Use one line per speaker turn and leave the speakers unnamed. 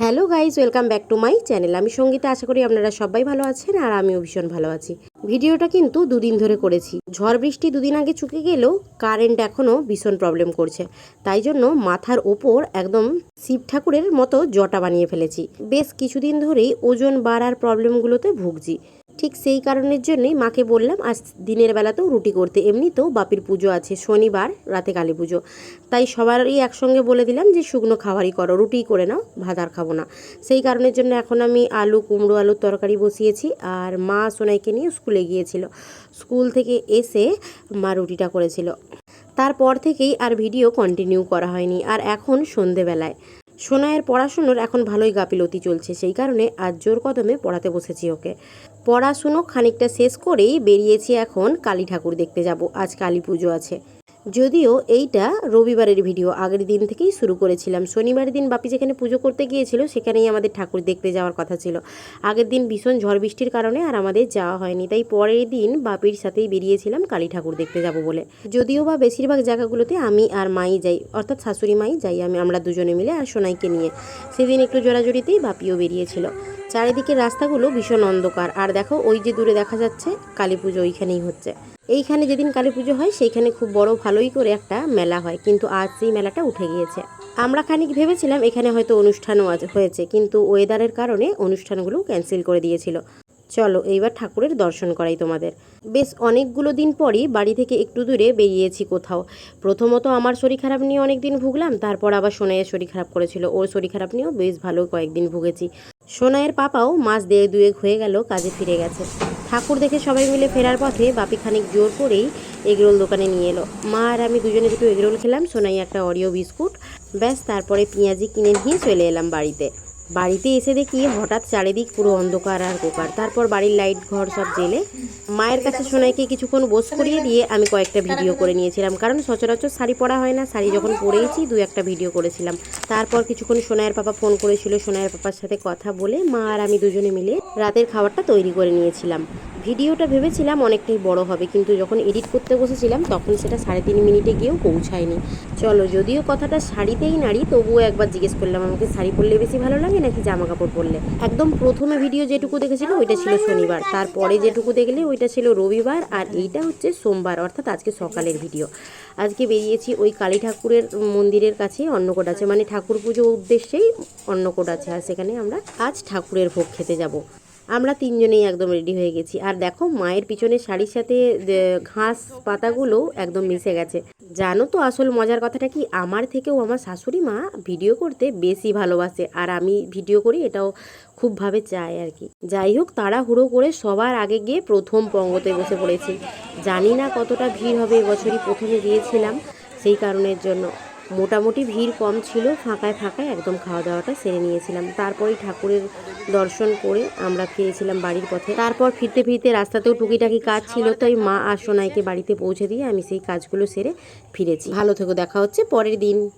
Hello guys welcome back to my channel. আমি সঙ্গীতা, আশা করি আপনারা সবাই ভালো আছেন আর আমিও ভীষণ ভালো আছি। ভিডিওটা কিন্তু দুদিন ধরে করেছি। ঝড় বৃষ্টি দুদিন আগে চুকে গেলেও কারেন্ট এখনও ভীষণ প্রবলেম করছে। তাই জন্য মাথার ওপর একদম শিব ঠাকুরের মতো জটা বানিয়ে ফেলেছি। বেশ কিছুদিন ধরেই ওজন বাড়ার প্রবলেমগুলোতে ভুগছি। ঠিক সেই কারণের জন্যই মাকে বললাম, আজ দিনের বেলাতেও রুটি করতে। এমনিতেও বাপির পুজো আছে, শনিবার, রাতে কালী পুজো। তাই সবারই একসঙ্গে বলে দিলাম যে, শুকনো খাবারই করো, রুটি করে নাও, ভাত আর খাব না। সেই কারণের জন্য এখন আমি আলু, কুমড়ো, আলুর তরকারি বসিয়েছি আর মা সোনাইকে নিয়ে স্কুলে গিয়েছিল। স্কুল থেকে এসে মা রুটিটা করেছিল। তারপর থেকেই আর ভিডিও কন্টিনিউ করা হয়নি। আর এখন সন্ধেবেলায়। সোনায়ের পড়াশুনোর এখন ভালোই গাফিলতি চলছে, সেই কারণে আজ জোর কদমে পড়াতে বসেছি ওকে। পড়াশুনো খানিকটা শেষ করেই বেরিয়েছি এখন কালী ঠাকুর দেখতে যাব। আজ কালী পুজো আছে। যদিও এইটা রবিবারের ভিডিও। আগের দিন থেকেই শুরু করেছিলাম। শনিবার দিন বাপি যেখানে পুজো করতে গিয়েছিল, সেখানেই আমাদের ঠাকুর দেখতে যাওয়ার কথা ছিল। আগের দিন ভীষণ ঝড় বৃষ্টির কারণে আর আমাদের যাওয়া হয়নি। তাই পরের দিন বাপির সাথেই বেরিয়েছিলাম কালী ঠাকুর দেখতে যাব বলে। যদিও বা বেশিরভাগ জায়গাগুলোতে আমি আর মাই যাই, অর্থাৎ শাশুড়ি মাই যাই, আমি, আমরা দুজনে মিলে আর সোনাইকে নিয়ে। সেদিন একটু জোড়াজুড়িতেই বাপিও বেরিয়েছিল। চারিদিকের রাস্তাগুলো ভীষণ অন্ধকার। আর দেখো, ওই যে দূরে দেখা যাচ্ছে কালী পুজো ওইখানেই হচ্ছে। এইখানে যেদিন কালী পুজো হয়, সেইখানে খুব বড় ভালোই করে একটা মেলা হয়। কিন্তু আজ সেই মেলাটা উঠে গিয়েছে। আমরা খানিক ভেবেছিলাম এখানে হয়তো অনুষ্ঠানও হয়েছে, কিন্তু ওয়েদারের কারণে অনুষ্ঠানগুলো ক্যান্সেল করে দিয়েছিল। চলো, এইবার ঠাকুরের দর্শন করাই তোমাদের। বেশ অনেকগুলো দিন পরই বাড়ি থেকে একটু দূরে বেরিয়েছি কোথাও। প্রথমত আমার শরীর খারাপ নিয়ে অনেক দিন ভুগলাম, তারপর আবার সোনাইয়ের শরীর খারাপ করেছিল। ওর শরীর খারাপ নিয়েও বেশ ভালো কয়েকদিন ভুগেছি। সোনাইয়ের পাপাও মাস দেড় দুয়েক হয়ে গেল, কাজে ফিরে গেছে। ঠাকুর দেখে সবাই মিলে ফেরার পথে বাপি খানিক জোর করেই এগরোল দোকানে নিয়ে এলো। মা আর আমি দুজনে দুটো এগরোল খেলাম, সোনাই একটা অরিও বিস্কুট, ব্যাস তারপরে পেঁয়াজি কিনে নিয়ে চলে এলাম বাড়িতে। বাড়িতে এসে দেখি হঠাৎ চারিদিক পুরো অন্ধকার আর কোকার তারপর বাড়ির লাইট, ঘর সব জেলে মায়ের কাছে সোনাইকে কিছুক্ষণ বোস করিয়ে দিয়ে আমি কয়েকটা ভিডিও করে নিয়েছিলাম। কারণ সচরাচর শাড়ি পরা হয় না, শাড়ি যখন পরেইছি দু একটা ভিডিও করেছিলাম। তারপর কিছুক্ষণ সোনাইয়ের পাপা ফোন করেছিল, সোনাইয়ের পাপার সাথে কথা বলে মা আর আমি দুজনে মিলে রাতের খাবারটা তৈরি করে নিয়েছিলাম। ভিডিওটা ভেবেছিলাম অনেকটাই বড় হবে, কিন্তু যখন এডিট করতে বসেছিলাম তখন সেটা সাড়ে তিন মিনিটে গিয়েও পৌঁছায়নি। চলো, যদিও কথাটা শাড়িতেই নাড়ি তবুও একবার জিজ্ঞেস করলাম, আমাকে শাড়ি পরলে বেশি ভালো লাগে নাকি জামা কাপড় পরলে? একদম প্রথমে ভিডিও যেটুকু দেখেছিল ওইটা ছিল শনিবার, তারপরে যেটুকু দেখলে ওইটা ছিল রবিবার, আর এইটা হচ্ছে সোমবার, অর্থাৎ আজকে সকালের ভিডিও আজকে বেরিয়েছি ওই কালী ঠাকুরের মন্দিরের কাছে, অন্নকোট আছে মানে ঠাকুর পুজো উদ্দেশ্যেই অন্নকোট আছে, আর সেখানে আমরা আজ ঠাকুরের ভোগ খেতে যাব। আমরা তিনজনেই একদম রেডি হয়ে গেছি। আর দেখো, মায়ের পিছনে শাড়ির সাথে ঘাস পাতাগুলো একদম মিশে গেছে। জানো তো আসল মজার কথাটা কি? আমার থেকেও আমার শাশুড়ি মা ভিডিও করতে বেশি ভালোবাসে। আর আমি ভিডিও করি, এটাও খুবভাবে চাই আর কি। যাই হোক, তাড়াহুড়ো করে সবার আগে গিয়ে প্রথম পঙ্গতে বসে পড়েছি। জানি না কতটা ভিড় হবে এবছরই প্রথমে গিয়েছিলাম সেই কারণের জন্য। মোটামুটি ভিড় কম ছিল, ফাঁকায় ফাঁকায় একদম খাওয়া দাওয়াটা সেরে নিয়েছিলাম। তারপরেই ঠাকুরের দর্শন করে আমরা ফিরেছিলাম বাড়ির পথে। তারপর ফিরতে ফিরতে রাস্তাতেও টুকিটাকি কাজ ছিল, তাই মা আর সোনাইকে বাড়িতে পৌঁছে দিয়ে আমি সেই কাজগুলো সেরে ফিরেছি। ভালো থেকো, দেখা হচ্ছে পরের দিন।